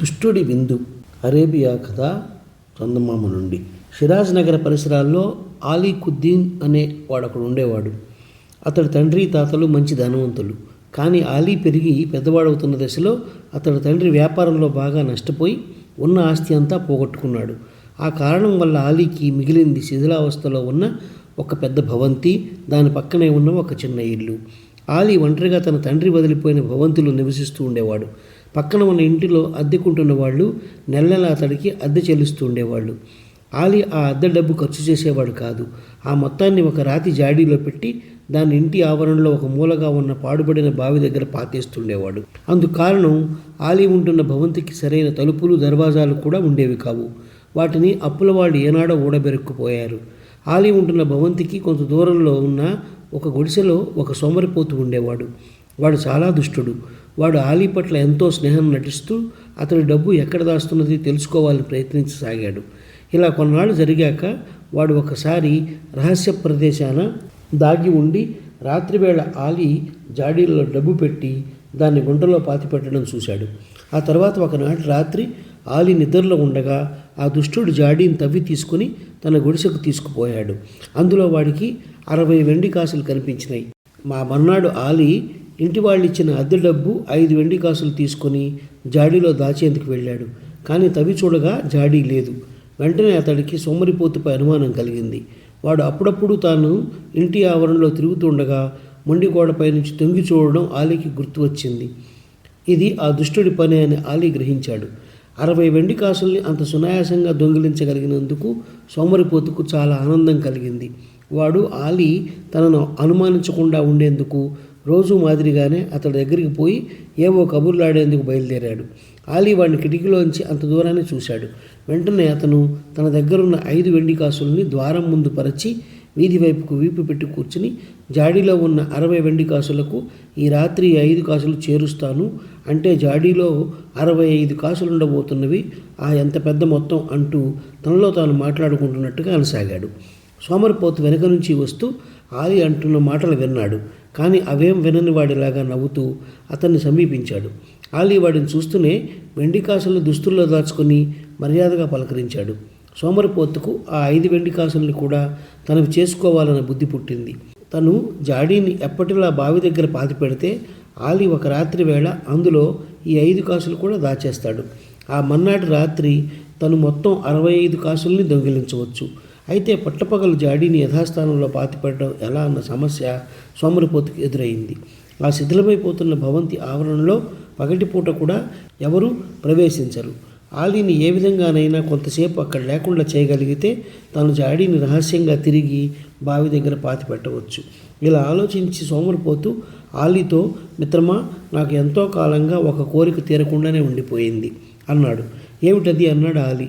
దుష్టుడి విందు. అరేబియా కథ చందమామ నుండి. షిరాజ్ నగర పరిసరాల్లో ఆలీ కుద్దీన్ అనే వాడొకడు ఉండేవాడు. అతడి తండ్రి తాతలు మంచి ధనవంతులు. కానీ ఆలీ పెరిగి పెద్దవాడవుతున్న దశలో అతడి తండ్రి వ్యాపారంలో బాగా నష్టపోయి ఉన్న ఆస్తి అంతా పోగొట్టుకున్నాడు. ఆ కారణం వల్ల ఆలీకి మిగిలింది శిథిలావస్థలో ఉన్న ఒక పెద్ద భవంతి దాని పక్కనే ఉన్న ఒక చిన్న ఇల్లు. ఆలీ ఒంటరిగా తన తండ్రి వదిలిపోయిన భవంతిలో నివసిస్తూ ఉండేవాడు. పక్కన ఉన్న ఇంటిలో అద్దెకుంటున్న వాళ్ళు నెల నెల అతడికి అద్దె చెల్లిస్తూ ఉండేవాళ్ళు. ఆలీ ఆ అద్దె డబ్బు ఖర్చు చేసేవాడు కాదు. ఆ మొత్తాన్ని ఒక రాతి జాడీలో పెట్టి దాని ఇంటి ఆవరణలో ఒక మూలగా ఉన్న పాడుబడిన బావి దగ్గర పాతేస్తుండేవాడు. అందుకు కారణం ఆలీ ఉంటున్న భవంతికి సరైన తలుపులు దర్వాజాలు కూడా ఉండేవి కావు. వాటిని అప్పులవాళ్ళు ఏనాడో ఊడబెరుక్కుపోయారు. ఆలీ ఉంటున్న భవంతికి కొంత దూరంలో ఉన్న ఒక గుడిసెలో ఒక సోమరిపోతు ఉండేవాడు. వాడు చాలా దుష్టుడు. వాడు ఆలీ పట్ల ఎంతో స్నేహం నటిస్తూ అతడి డబ్బు ఎక్కడ దాస్తున్నది తెలుసుకోవాలని ప్రయత్నించసాగాడు. ఇలా కొన్నాళ్ళు జరిగాక వాడు ఒకసారి రహస్య ప్రదేశాన దాగి ఉండి రాత్రివేళ ఆలి జాడీలో డబ్బు పెట్టి దాన్ని గుంటలో పాతిపెట్టడం చూశాడు. ఆ తర్వాత ఒకనాటి రాత్రి ఆలి నిద్రలో ఉండగా ఆ దుష్టుడు జాడీని తవ్వి తీసుకుని తన గుడిసెకు తీసుకుపోయాడు. అందులో వాడికి అరవై వెండి కాసులు కనిపించినాయి మా మర్నాడు ఆలి ఇంటి వాళ్ళు ఇచ్చిన అద్దె డబ్బు ఐదు వెండి కాసులు తీసుకొని జాడీలో దాచేందుకు వెళ్ళాడు. కానీ తవి చూడగా జాడీ లేదు. వెంటనే అతడికి సోమరిపోతుపై అనుమానం కలిగింది. వాడు అప్పుడప్పుడు తాను ఇంటి ఆవరణలో తిరుగుతుండగా మొండి గోడపై నుంచి తొంగి చూడడం ఆలీకి గుర్తు వచ్చింది. ఇది ఆ దుష్టుడి పని అని ఆలీ గ్రహించాడు. అరవై వెండి కాసుల్ని అంత సునాయాసంగా దొంగిలించగలిగినందుకు సోమరిపోతుకు చాలా ఆనందం కలిగింది. వాడు ఆలీ తనను అనుమానించకుండా ఉండేందుకు రోజు మాదిరిగానే అతడి దగ్గరికి పోయి ఏవో కబుర్లాడేందుకు బయలుదేరాడు. ఆలీ వాడిని కిటికీలోంచి అంత దూరాన్ని చూశాడు. వెంటనే అతను తన దగ్గరున్న ఐదు వెండి కాసుల్ని ద్వారం ముందు పరచి వీధి వైపుకు వీపు పెట్టి కూర్చుని జాడీలో ఉన్న అరవై వెండి కాసులకు ఈ రాత్రి ఐదు కాసులు చేరుస్తాను అంటే జాడీలో అరవై ఐదు కాసులు ఉండబోతున్నవి ఆ ఎంత పెద్ద మొత్తం అంటూ తనలో తాను మాట్లాడుకుంటున్నట్టుగా అనసాగాడు. సోమరిపోతు వెనక నుంచి వస్తూ ఆలి అంటున్న మాటలు విన్నాడు. కానీ అవేం వినని వాడిలాగా నవ్వుతూ అతన్ని సమీపించాడు. ఆలీ వాడిని చూస్తూనే వెండికాసులు దుస్తుల్లో దాచుకొని మర్యాదగా పలకరించాడు. సోమరిపోతుకు ఆ ఐదు వెండి కాసుల్ని కూడా తనకు చేసుకోవాలన్న బుద్ధి పుట్టింది. తను జాడీని ఎప్పటిలా బావి దగ్గర పాతి పెడితే ఆలి ఒక రాత్రి వేళ అందులో ఈ ఐదు కాసులు కూడా దాచేస్తాడు. ఆ మన్నాటి రాత్రి తను మొత్తం అరవై ఐదు కాసుల్ని దొంగిలించవచ్చు. అయితే పట్టపగలు జాడీని యథాస్థానంలో పాతిపెట్టడం ఎలా అన్న సమస్య సోమరిపోతుకు ఎదురైంది. ఆ శిథిలమైపోతున్న భవంతి ఆవరణలో పగటిపూట కూడా ఎవరూ ప్రవేశించరు. ఆలీని ఏ విధంగానైనా కొంతసేపు అక్కడ లేకుండా చేయగలిగితే తాను జాడీని రహస్యంగా తిరిగి బావి దగ్గర పాతి పెట్టవచ్చు ఇలా ఆలోచించి సోమరిపోతూ ఆలీతో మిత్రమా నాకు ఎంతో కాలంగా ఒక కోరిక తీరకుండానే ఉండిపోయింది అన్నాడు. ఏమిటది? అన్నాడు ఆలీ.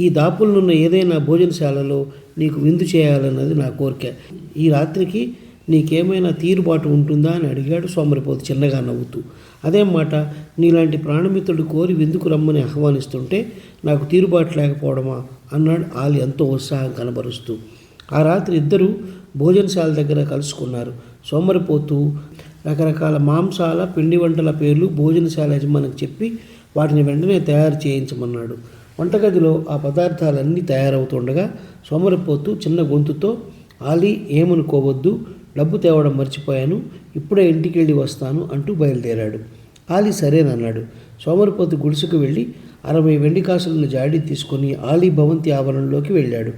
ఈ దాపులనున్న ఏదైనా భోజనశాలలో నీకు విందు చేయాలన్నది నా కోరిక. ఈ రాత్రికి నీకేమైనా తీరుబాటు ఉంటుందా అని అడిగాడు సోమరిపోతు చిన్నగా నవ్వుతూ. అదేం మాట నీలాంటి ప్రాణమిత్రుడు కోరి విందుకు రమ్మని ఆహ్వానిస్తుంటే నాకు తీరుబాటు లేకపోవడమా అన్నాడు ఆలి ఎంతో ఉత్సాహం కనబరుస్తూ. ఆ రాత్రి ఇద్దరూ భోజనశాల దగ్గర కలుసుకున్నారు. సోమరిపోతూ రకరకాల మాంసాల పిండి వంటల పేర్లు భోజనశాల యజమానికి చెప్పి వాటిని వెంటనే తయారు చేయించమన్నాడు. వంటగదిలో ఆ పదార్థాలన్నీ తయారవుతుండగా సోమరిపోతూ చిన్న గొంతుతో ఆలీ ఏమనుకోవద్దు డబ్బు తేవడం మర్చిపోయాను ఇప్పుడే ఇంటికి వెళ్ళి వస్తాను అంటూ బయలుదేరాడు. ఆలీ సరేనన్నాడు సోమరిపోతు గుడిసెకు వెళ్ళి అరవై వెండి కాసులను జాడీ తీసుకొని ఆలీ భవంతి ఆవరణలోకి వెళ్ళాడు.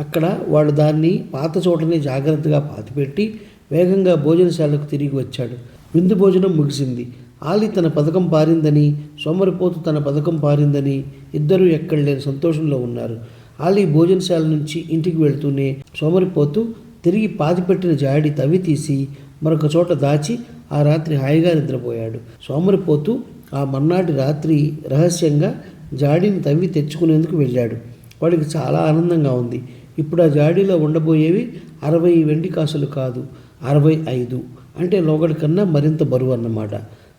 అక్కడ వాడు దాన్ని పాత చోటనే జాగ్రత్తగా పాతిపెట్టి వేగంగా భోజనశాలకు తిరిగి వచ్చాడు. విందు భోజనం ముగిసింది. ఆలి తన పథకం పారిందని సోమరిపోతు తన పథకం పారిందని ఇద్దరూ ఎక్కడ లేని సంతోషంలో ఉన్నారు. ఆలి భోజనశాల నుంచి ఇంటికి వెళ్తూనే సోమరిపోతు తిరిగి పాతిపెట్టిన జాడి తవ్వి తీసి మరొక చోట దాచి ఆ రాత్రి హాయిగా నిద్రపోయాడు. సోమరిపోతు ఆ మర్నాటి రాత్రి రహస్యంగా జాడీని తవ్వి తెచ్చుకునేందుకు వెళ్ళాడు. వాడికి చాలా ఆనందంగా ఉంది. ఇప్పుడు ఆ జాడీలో ఉండబోయేవి అరవై వెండి కాసులు కాదు అరవై ఐదు. అంటే లోగడి కన్నా మరింత బరువు అన్నమాట.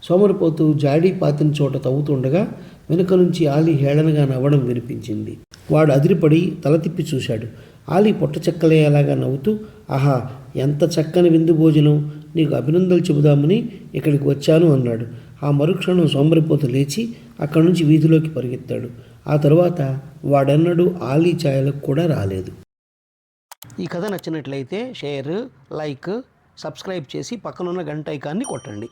సోమరిపోతు జాడీ పాతిన చోట తవ్వుతుండగా వెనుక నుంచి ఆలి హేళనగా నవ్వడం వినిపించింది. వాడు అదిరిపడి తల తిప్పి చూశాడు. ఆలి పొట్ట చెక్కలేలాగా నవ్వుతూ ఆహా ఎంత చక్కని విందు భోజనం. నీకు అభినందనలు చెబుదామని ఇక్కడికి వచ్చాను అన్నాడు. ఆ మరుక్షణం సోమరిపోతు లేచి అక్కడి నుంచి వీధిలోకి పరిగెత్తాడు. ఆ తరువాత వాడెన్నడూ ఆలీ ఛాయలకు కూడా రాలేదు. ఈ కథ నచ్చినట్లయితే షేర్ లైక్ సబ్స్క్రైబ్ చేసి పక్కనున్న గంట ఐకాన్ని కొట్టండి.